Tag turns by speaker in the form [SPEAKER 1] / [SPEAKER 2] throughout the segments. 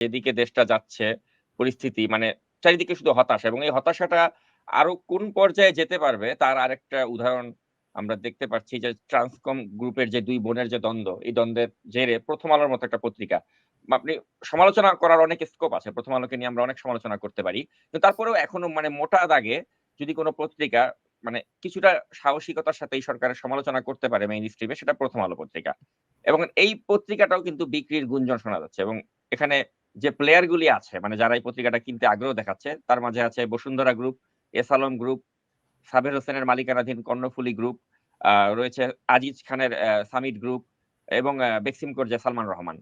[SPEAKER 1] যেদিকে দেশটা যাচ্ছে, পরিস্থিতি মানে চারিদিকে শুধু হতাশা এবং এই হতাশাটা আরও কোন পর্যায়ে যেতে পারবে তার আরেকটা উদাহরণ আমরা দেখতে পাচ্ছি যে ট্রান্সকম গ্রুপের যে দুই বোনের যে দ্বন্দ্ব, এই দ্বন্দ্বের জেরে প্রথম আলোর মতো একটা পত্রিকা। আপনি সমালোচনা করার অনেক স্কোপ আছে, প্রথম আলোকে নিয়ে আমরা অনেক সমালোচনা করতে পারি। কিন্তু তারপরেও এখনও মানে মোটা দাগে যদি কোনো পত্রিকা মানে কিছুটা সাহসিকতার সাথে এই সরকারের সমালোচনা করতে পারে মেইন স্ট্রিমে সেটা প্রথম আলো পত্রিকা। এবং এই পত্রিকাটাও কিন্তু বিক্রির গুঞ্জন শোনা যাচ্ছে এবং এখানে যে প্লেয়ার গুলি আছে মানে যারা এই পত্রিকাটা কিনতে আগ্রহ দেখাচ্ছে, তার মাঝে আছে বসুন্ধরা গ্রুপ এসালম গ্রুপ সাবের হোসেনের মালিকানাধীন কর্ণফুলি গ্রুপ রয়েছে আজিজ খানের সামিট গ্রুপ এবং বেক্সিমকোর যে সালমান রহমান।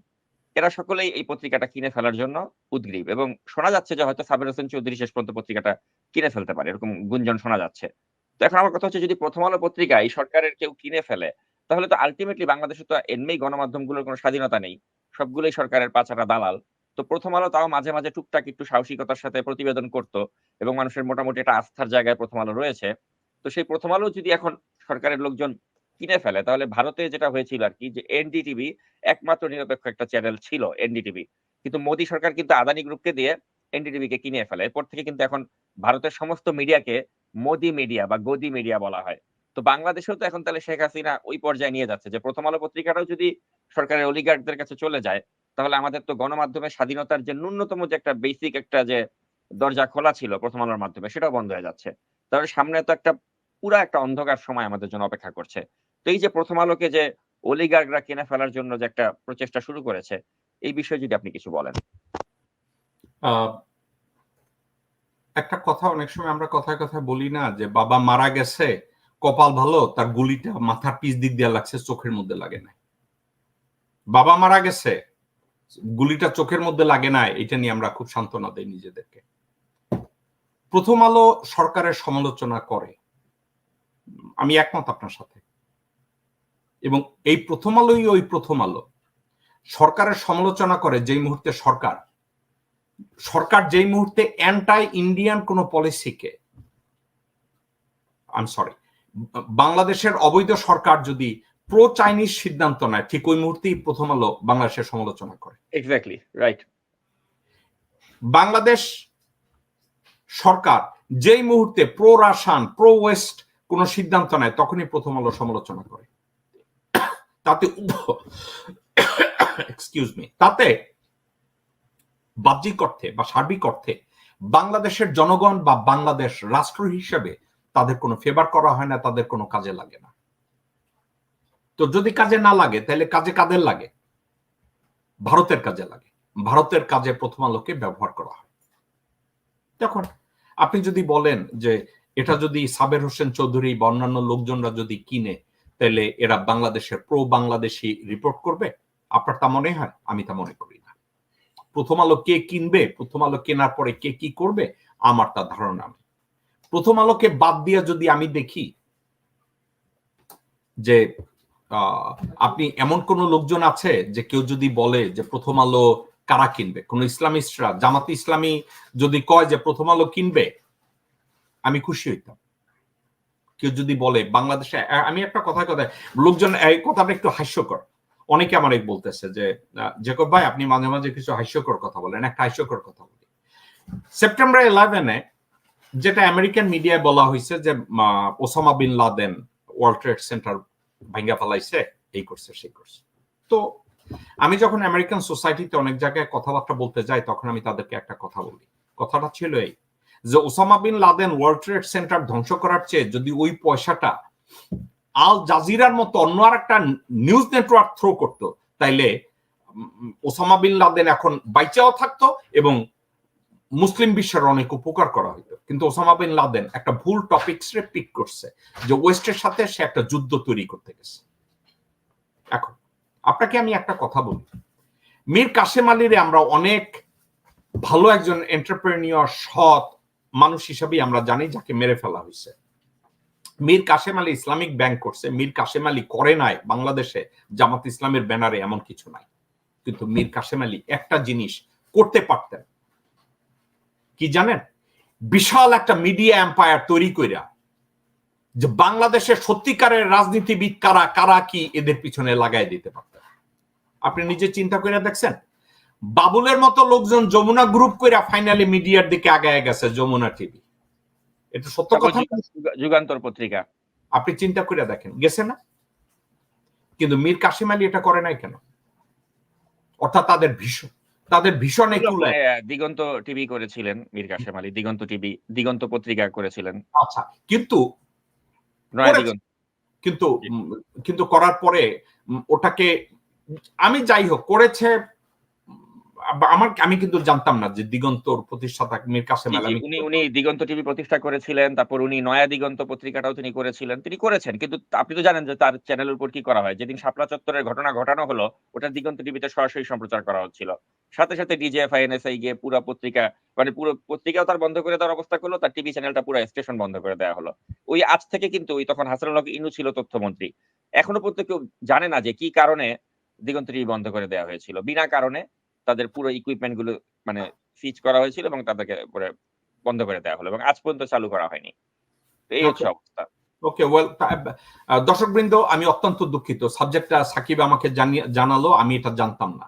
[SPEAKER 1] এরা সকলেই এই পত্রিকাটা কিনে ফেলার জন্য উদ্গ্রীব এবং শোনা যাচ্ছে যে হয়তো সাবের হোসেন চৌধুরী শেষ পর্যন্ত পত্রিকাটা কিনে ফেলতে পারে, এরকম গুঞ্জন শোনা যাচ্ছে। তো এখন আমার কথা হচ্ছে যদি প্রথম আলো পত্রিকা এই সরকারের কেউ কিনে ফেলে, তাহলে তো আলটিমেটলি বাংলাদেশে তো এমনি গণমাধ্যমগুলোর কোনো স্বাধীনতা নেই, সবগুলোই সরকারের পাচারা দালাল। তো প্রথম আলো তাও মাঝে মাঝে টুকটাক একটু সাহসিকতার সাথে প্রতিবেদন করত এবং মানুষের মোটামুটি একটা আস্থার জায়গায় প্রথম আলো রয়েছে। তো সেই প্রথম আলো যদি এখন সরকারের লোকজন কিনে ফেলে, তাহলে ভারতে যেটা হয়েছিল আর কি যে এনডিটিভি একমাত্র নিরপেক্ষ একটা চ্যানেল ছিল এনডিটিভি। কিন্তু মোদী সরকার কিন্তু আদানি গ্রুপকে দিয়ে এনডিটিভি কে কিনে ফেলে। এরপর থেকে কিন্তু এখন ভারতের সমস্ত মিডিয়াকে মোদি মিডিয়া বা গদি মিডিয়া বলা হয়। তো বাংলাদেশেও তো এখন তাহলে শেখ হাসিনা ওই পর্যায়ে নিয়ে যাচ্ছে যে প্রথম আলো পত্রিকাটাও যদি সরকারের অলিগার্ডদের কাছে চলে যায় তাহলে আমাদের তো গণমাধ্যমের স্বাধীনতার যে ন্যূনতম যে একটা বেসিক একটা যে দরজা খোলা ছিল প্রথম আলোর মাধ্যমে, সেটাও বন্ধ হয়ে যাচ্ছে। তাহলে সামনে তো একটা পুরা একটা অন্ধকার সময় আমাদের জন্য অপেক্ষা করছে। তো এই যে প্রথম আলোকে যে অলিগার্গরা কিনে ফেলার জন্য যে একটা প্রচেষ্টা শুরু করেছে, এই বিষয়ে যদি আপনি কিছু বলেন।
[SPEAKER 2] একটা কথা অনেক সময় আমরা কথায় কথায় বলি না যে, বাবা মারা গেছে, কপাল ভালো, তার গুলিটা মাথার পিস দিক দিয়ে লাগছে, চোখের মধ্যে লাগে না বাবা মারা গেছে গুলিটা চোখের মধ্যে লাগে না এটা নিয়ে আমরা খুব সান্ত্বনা দেই নিজেদেরকে। প্রথম আলো সরকারের সমালোচনা করে। আমি একমত আপনার সাথে। এবং এই প্রথম আলোই ওই প্রথম আলো। সরকারের সমালোচনা করে যেই মুহূর্তে সরকার সরকার যেই মুহূর্তে অ্যান্টাই ইন্ডিয়ান কোন পলিসিকে আই সরি বাংলাদেশের অবৈধ সরকার যদি প্রো চাইনিজ সিদ্ধান্ত নেয় ঠিক ওই মুহূর্তেই প্রথম আলো বাংলাদেশের সমালোচনা করে।
[SPEAKER 1] এক্স্যাক্টলি রাইট
[SPEAKER 2] বাংলাদেশ সরকার যেই মুহূর্তে প্রো রাশান প্রো ওয়েস্ট কোন সিদ্ধান্ত নেয় তখনই প্রথম আলো সমালোচনা করে। তাতে এক্সকিউজ মি তাতে বাহ্যিক অর্থে বা সার্বিক অর্থে বাংলাদেশের জনগণ বা বাংলাদেশ রাষ্ট্র হিসেবে তাদের কোনো ফেভার করা হয় না তাদের কোনো কাজে লাগে না। তো যদি কাজে না লাগে, তাহলে কাজে কাদের লাগে? ভারতের কাজে লাগে। ভারতের কাজে প্রথম আলোকে ব্যবহার করা হয়। দেখুন, আপনি যদি বলেন যে এটা যদি সাবের হোসেন চৌধুরী বা অন্যান্য লোকজনরা যদি কিনে, তাহলে এরা বাংলাদেশের প্রো বাংলাদেশি রিপোর্ট করবে? আপনার তা মনে হয়? আমি তা মনে করি না। প্রথম আলো কে কিনবে? প্রথম আলো কেনার পরে কে কি করবে? আমার তা ধারণা নেই। প্রথম আলোকে বাদ দিয়ে যদি আমি দেখি যে আপনি এমন কোন লোকজন আছে যে কেউ যদি বলে যে প্রথম আলো কারা কিনবে? কোন ইসলামিস্টরা? জামাত ইসলামী যদি কয় যে প্রথম আলো কিনবে, আমি খুশি হইতাম। কেউ যদি বলে বাংলাদেশে আমি একটা কথা কথা লোকজন, এই কথাটা একটু হাস্যকর। অনেকে আমার এক বলতেছে যে জেকব ভাই, আপনি মাঝে মাঝে কিছু হাস্যকর কথা বলেন, একটা হাস্যকর কথা বলি। সেপ্টেম্বর ইলেভেনে যেটা আমেরিকান মিডিয়ায় বলা হয়েছে যে Osama bin Laden, world trade center ভাঙ্গা ফেলাইছে, এই করছে, সেই করছে। তো আমি যখন আমেরিকান সোসাইটিতে অনেক জায়গায় কথাবার্তা বলতে যাই, তখন আমি তাদেরকে একটা কথা বলি। কথাটা ছিল এই যে Osama bin Laden world trade center ধ্বংস করার চেয়ে যদি ওই পয়সাটা আল জাজিরার মতো অন্য আর একটা নিউজ নেটওয়ার্ক থ্রো করতো, তাইলে ওসামা বিন লাদেন এখন বাইচাও থাকতো এবং মুসলিম বিশ্বের অনেক উপকার করা হইতো। কিন্তু ওসামা বিন লাদেন একটা ভুল টপিকস রে পিক করছে, যে ওয়েস্টের সাথে সে একটা যুদ্ধ তৈরি করতে গেছে। এখন, আপনাকে আমি একটা কথা বলি। মীর কাসেম আলীরে আমরা অনেক ভালো একজন এন্টারপ্রেনিয়র সৎ মানুষ হিসাবেই আমরা জানি, যাকে মেরে ফেলা হয়েছে মীর কাসেম আলী ইসলামিক ব্যাংক করছে, মীর কাসেম আলী করে নাই, বাংলাদেশে জামাত ইসলামের ব্যানারে এমন কিছু নাই। কিন্তু মীর কাসেম আলী একটা জিনিস করতে পারতেন কি জানেন? বিশাল একটা মিডিয়া এম্পায়ার তৈরি কইরা যে বাংলাদেশের সত্যিকারের রাজনীতিবিদ কারা কারা কি এদের পিছনে লাগাই দিতে পারতেন আপনি নিজে চিন্তা করে দেখছেন? বাবুলের মতো লোকজন যমুনা গ্রুপ কইরা ফাইনালি মিডিয়ার দিকে আগায় গেছে যমুনা টিভি এটা সত্য কথা
[SPEAKER 1] যুগান্তর পত্রিকা।
[SPEAKER 2] আপনি চিন্তা করে দেখেন গেছে না? কিন্তু মীর কাশিম আলী এটা করে নাই কেন? অর্থাৎ তাদের ভীষণ তাদের ভীষণ
[SPEAKER 1] দিগন্ত টিভি করেছিলেন মীর কাসেম আলী। দিগন্ত টিভি দিগন্ত পত্রিকা করেছিলেন।
[SPEAKER 2] আচ্ছা কিন্তু
[SPEAKER 1] নয়া
[SPEAKER 2] করেছে।
[SPEAKER 1] দিগন্ত।
[SPEAKER 2] কিন্তু কিন্তু করার পরে ওটাকে আমি যাই হোক করেছে আমার আমি কিন্তু জানতাম না যে দিগন্তর প্রতিষ্ঠাতা মীর কাসেম
[SPEAKER 1] উনি উনি দিগন্ত টিভি প্রতিষ্ঠা করেছিলেন তারপর উনি নয়া দিগন্ত পত্রিকাটাও তিনি করেছিলেন। তিনি করেছেন কিন্তু আপনি তো জানেন যে তার চ্যানেলের উপর কি করা হয়। যেদিন শাপলা চত্বরের ঘটনা ঘটানো হলো ওটা দিগন্ত টিভিতে সরাসরি সম্প্রচার করা হচ্ছিল। সাথে সাথে ডিজিএফআই এনএসআই গিয়ে পুরো পত্রিকা মানে পুরো পত্রিকাও তার বন্ধ করে দেওয়ার অবস্থা করল তার টিভি চ্যানেলটা পুরো স্টেশন বন্ধ করে দেওয়া হলো। ওই আজ থেকে কিন্তু ওই তখন হাসানুল হক ইনু ছিল তথ্যমন্ত্রী। এখনও পর্যন্ত কেউ জানে না যে কি কারণে দিগন্ত টিভি বন্ধ করে দেওয়া হয়েছিল। বিনা কারণে তাদের পুরো ইকুইপমেন্টগুলো মানে সিজ করা হয়েছিল এবং তাদেরকে পরে বন্ধ করে দেওয়া হলো এবং আজ পর্যন্ত চালু করা হয়নি। এই হচ্ছে অবস্থা।
[SPEAKER 2] ওকে ওয়েল দর্শক বৃন্দ আমি অত্যন্ত দুঃখিত। সাবজেক্টটা সাকিব আমাকে জানালো আমি এটা জানতাম না।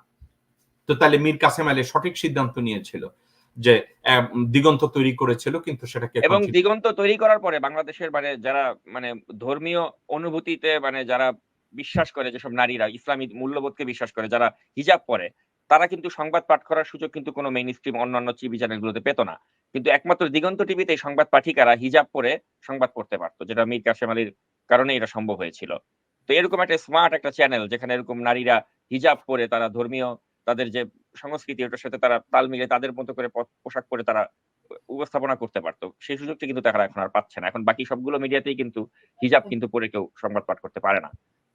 [SPEAKER 2] তো তাহলে মীর কাসেম আলী সঠিক সিদ্ধান্ত নিয়েছিল যে দিগন্ত তৈরি করেছিল কিন্তু সেটাকে
[SPEAKER 1] এবং দিগন্ত তৈরি করার পরে বাংলাদেশের মানে যারা মানে ধর্মীয় অনুভূতিতে মানে যারা বিশ্বাস করে যেসব নারীরা ইসলামী মূল্যবোধকে বিশ্বাস করে যারা হিজাব পরে তারা কিন্তু সংবাদ পাঠ করার সুযোগ কিন্তু কোনো মেইন স্ট্রিম অন্যান্য টিভি চ্যানেলগুলোতে পেত না। কিন্তু একমাত্র দিগন্ত টিভিতে সংবাদ পাঠিকারা হিজাব পরে সংবাদ পড়তে পারতো, যেটা মীর কাসেম আলীর কারণে এটা সম্ভব হয়েছিল। তো এরকম একটা স্মার্ট একটা চ্যানেল যেখানে এরকম নারীরা হিজাব পরে তারা ধর্মীয় তাদের যে সংস্কৃতি, ওটার সাথে তারা তাল মিলে তাদের মতো করে পোশাক পরে তারা উপস্থাপনা করতে পারতো। সেই সুযোগটা কিন্তু তারা এখন আর পাচ্ছে না। এখন বাকি সবগুলো মিডিয়াতেই কিন্তু হিজাব কিন্তু পরে কেউ সংবাদ পাঠ করতে পারে না।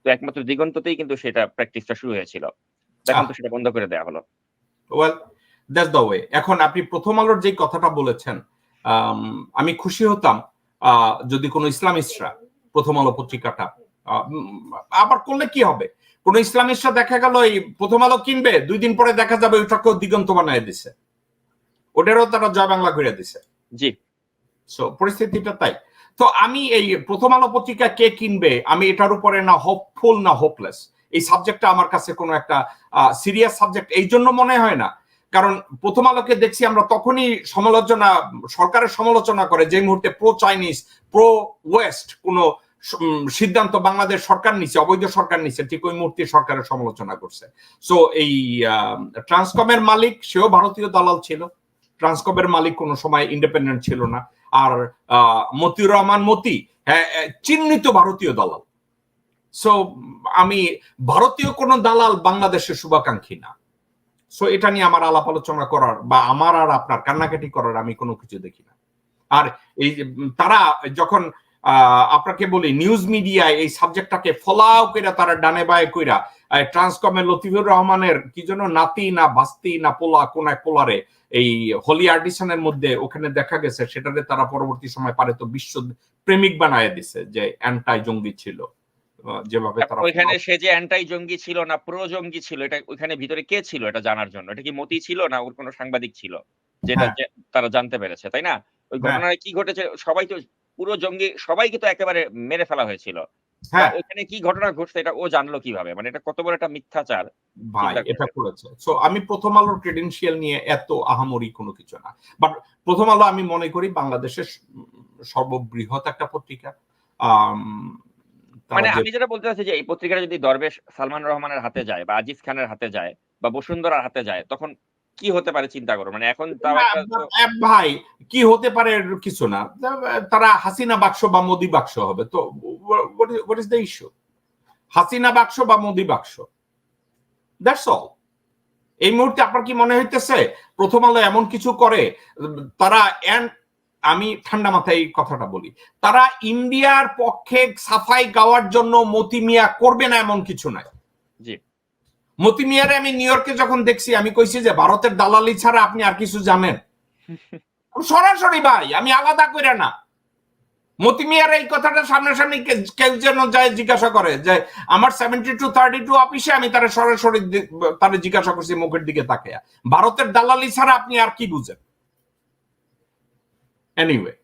[SPEAKER 1] তো একমাত্র দিগন্ততেই কিন্তু সেটা প্র্যাকটিসটা শুরু হয়েছিল। এখন তো সেটা বন্ধ করে দেওয়া হলো।
[SPEAKER 2] ওয়েল দ্যাটস দ্য ওয়ে এখন আপনি প্রথম আলোর যে কথাটা বলেছেন আমি খুশি হতাম যদি কোনো ইসলামিস্টরা প্রথম আলো পত্রিকাটা আবার করলে কি হবে? কোন ইসলামিস্টরা দেখা গেল এই প্রথম আলো কিনবে দুই দিন পরে দেখা যাবে ওইটাকেও দিগন্ত বানায় দিছে। ওটারও তারা জয় বাংলা করে দিছে।
[SPEAKER 1] জি।
[SPEAKER 2] সো পরিস্থিতিটা তাই। তো আমি এই প্রথম আলো পত্রিকা কে কিনবে আমি এটার উপরে না হোপফুল না হোপলেস এই সাবজেক্টটা আমার কাছে কোনো একটা সিরিয়াস সাবজেক্ট এই জন্য মনে হয় না। কারণ প্রথম আলোকে দেখছি আমরা তখনই সমালোচনা, সরকারের সমালোচনা করে যে মুহূর্তে প্রো চাইনিজ প্রো ওয়েস্ট কোনো সিদ্ধান্ত বাংলাদেশ সরকার নিচ্ছে অবৈধ সরকার নিচ্ছে ঠিক ওই মুহূর্তে সরকারের সমালোচনা করছে। সো এই ট্রান্সকমের মালিক, সেও ভারতীয় দালাল ছিল। ট্রান্সকমের মালিক কোনো সময় ইন্ডিপেন্ডেন্ট ছিল না। আর মতিউর রহমান মতি হ্যাঁ চিহ্নিত ভারতীয় দালাল। সো আমি ভারতীয় কোন দালাল বাংলাদেশের শুভাকাঙ্ক্ষী না। সো এটা নিয়ে আমার আলাপ আলোচনা করার বা আমার আর আপনার কান্নাকাটি করার আমি কোনো কিছু দেখি না। আর এই তারা যখন আপনাকে বলি নিউজ মিডিয়ায় এই সাবজেক্টটাকে ফলাও কইরা তারা ডানে বায়ে কইরা ট্রান্সকমের লতিফুর রহমানের কি যেন নাতি না বাস্তি না পোলা কোন এক পোলারে এই হোলি আর্টিসানের মধ্যে ওখানে দেখা গেছে সেটাতে তারা পরবর্তী সময় পারে তো বিশ্ব প্রেমিক বানায় দিছে যে অ্যান্টাই জঙ্গি ছিল। যেভাবে তারা
[SPEAKER 1] ওইখানে সে যে অ্যান্টাই জঙ্গি ছিল না প্রো জঙ্গি ছিল এটা ওইখানে ভিতরে কে ছিল এটা জানার জন্য? এটা কি মতি ছিল না ওর কোনো সাংবাদিক ছিল? যেটা
[SPEAKER 2] হ্যাঁ।
[SPEAKER 1] তারা জানতে পেরেছে তাই না? ওই
[SPEAKER 2] হ্যাঁ।
[SPEAKER 1] ঘটনায় কি ঘটেছে? সবাই তো পুরো জঙ্গি সবাইকে তো একেবারে মেরে ফেলা হয়েছিল।
[SPEAKER 2] হ্যাঁ।
[SPEAKER 1] ওইখানে কি ঘটনা ঘটছে এটা ও জানলো কীভাবে? মানে এটা কত বড় একটা মিথ্যাচার
[SPEAKER 2] ভাই এটা করেছে। সো আমি প্রথম আলোর ক্রেডেন্সিয়াল নিয়ে এত আহামরি কোনো কিছু না। বাট প্রথম আলো আমি মনে করি বাংলাদেশের সর্ববৃহৎ একটা পত্রিকা।
[SPEAKER 1] মানে আমি যেটা বলতে চাচ্ছি যে এই পত্রিকাটা যদি দরবেশ সালমান রহমানের হাতে যায় বা আজিজ খানের হাতে যায় বা বসুন্ধরার হাতে যায় তখন কি হতে পারে চিন্তা করো? মানে এখন
[SPEAKER 2] ভাই কি হতে পারে কিছু না। তারা হাসিনা বাক্স বা মোদি বাক্স হবে। তো what is the issue Hasina বাক্স বা মোদি বাক্স? দ্যাটস অল এই মুহূর্তে আপনার কি মনে হইতেছে? প্রথম আলো এমন কিছু করে তারা আমি ঠান্ডা মাথায় এই কথাটা বলি। তারা ইন্ডিয়ার পক্ষে সাফাই গাওয়ার জন্য মতি মিয়া করবে না এমন কিছু নাই। মতি মিয়ারে আমি নিউ ইয়র্কে যখন দেখছি আমি কইছি যে ভারতের দালালি ছাড়া আপনি আর কিছু জানেন? সরাসরি ভাই আমি আলাদা করে না। মতি মিয়ার এই কথাটা সামনাসামনি কেউ যেন যায় জিজ্ঞাসা করে যে আমার সেভেন্টি টু থার্টি টু অফিসে আমি তারা সরাসরি তারে জিজ্ঞাসা করছি মুখের দিকে তাকে ভারতের দালালি ছাড়া আপনি আর কি বুঝেন? Anyway,